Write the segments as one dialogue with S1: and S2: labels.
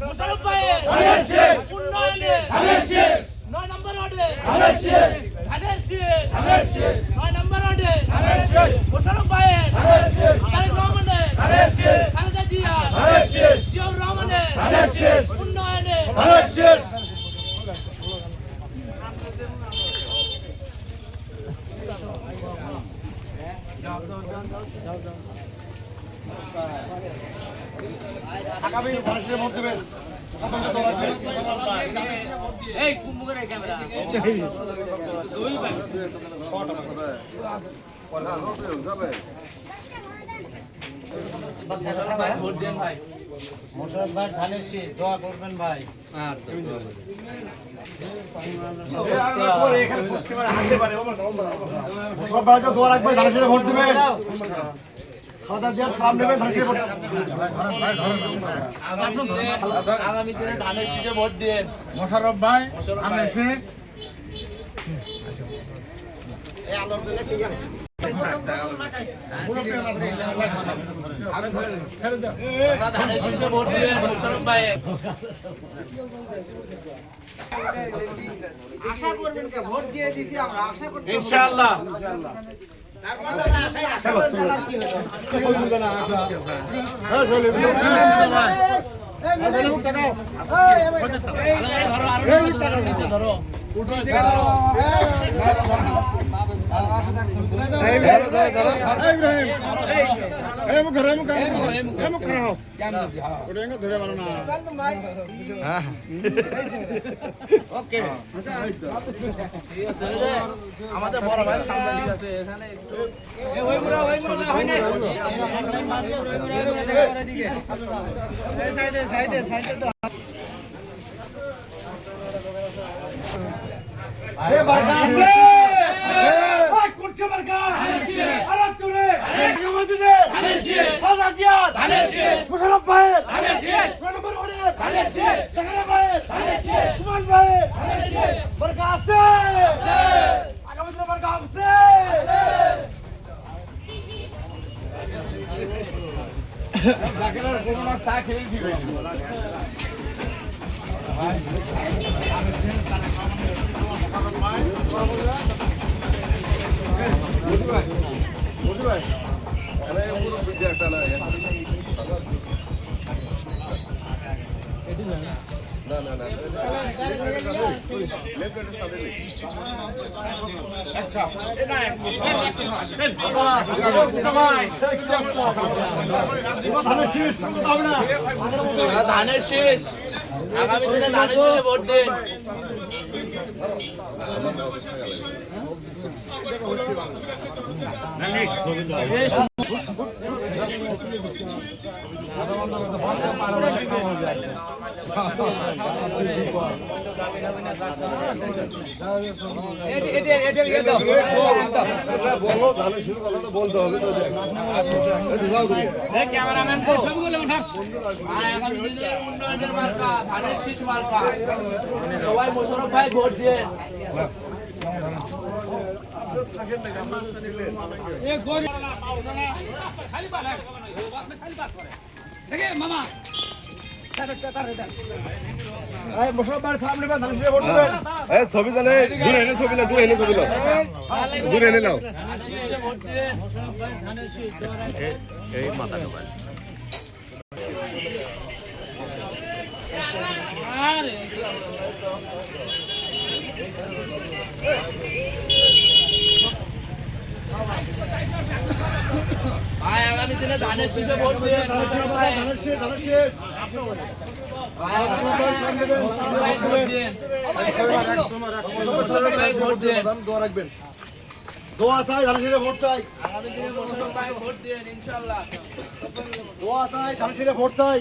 S1: মোশারফ ভাইয়ের। উন্নয়নে। নয় নম্বর ওয়ার্ডে
S2: ধানের শেষ।
S1: নয় নম্বর ওয়ার্ডে। মোশারফ ভাইয়ের। তারেক রহমানের। খালেদা জিয়া। জিয়াউর রহমানের
S2: ধানের শেষ।
S1: উন্নয়নে
S2: ধানের শেষ। আগামী ধানের ভোট দেবেন দোয়া রাখবেন।
S1: মোশারফ ভাই ভাই।
S3: মোশারফ ভাই ধানের শীষ দোয়া করবেন ভাই।
S2: সব ভাইকে দোয়া রাখবেন ধানের শেষে ভোট দেবেন।
S4: মোশারফ ভাই আমি
S3: আশা করবেন ভোট দিয়ে দিছি আমরা আশা করতে
S2: ইনশাআল্লাহ।
S1: ধরো আমাদের বড় ভাই ঠিক আছে এখানে একটু
S3: ওই মুড়া ওই মুড়া হয় না এই সাইডে সাইডে সাইডে তো
S2: এ বারকা আছে ওই কুরসি বারকা আরে তুরে আমাদের
S1: ধানের শীষ
S2: খাওয়া জিয়া
S1: ধানের শীষ!
S2: মুশারফ ভাই
S1: ধানের শীষ!
S2: নম্বর ওরে
S1: ধানের শীষ!
S2: টাকা ভাই
S1: ধানের শীষ!
S2: সুমন ভাই
S1: ধানের শীষ!
S2: বারকা আছে! আগামী দিনে বারকা আছে! জাকিরের কোনো চা খেলে ঠিক হয়েছে ধানের শীষ।
S1: আগামী দিনে ধানের শেষে ভোট দিন। সবাই মোশারফ ভাই ভোট দিয়ে
S5: এ ছবি তাহলে দূরে এনে ছবি দূরে এনে ছবি দূরে এনে নাও এই মাথা ঢোকায়
S1: ভাই আগামী দিনে ধানের শীষে ভোট দিয়ে দিয়ে
S2: রাখবেন দোয়া চাই ধানের ভোট
S1: দিয়ে
S2: চাই ধানের শীষে ভোট চাই।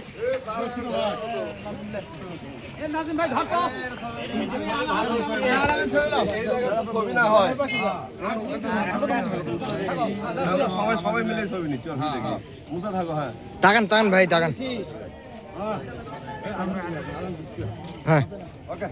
S6: তাকান তাকান ভাই তাকান। হ্যাঁ।
S5: ওকে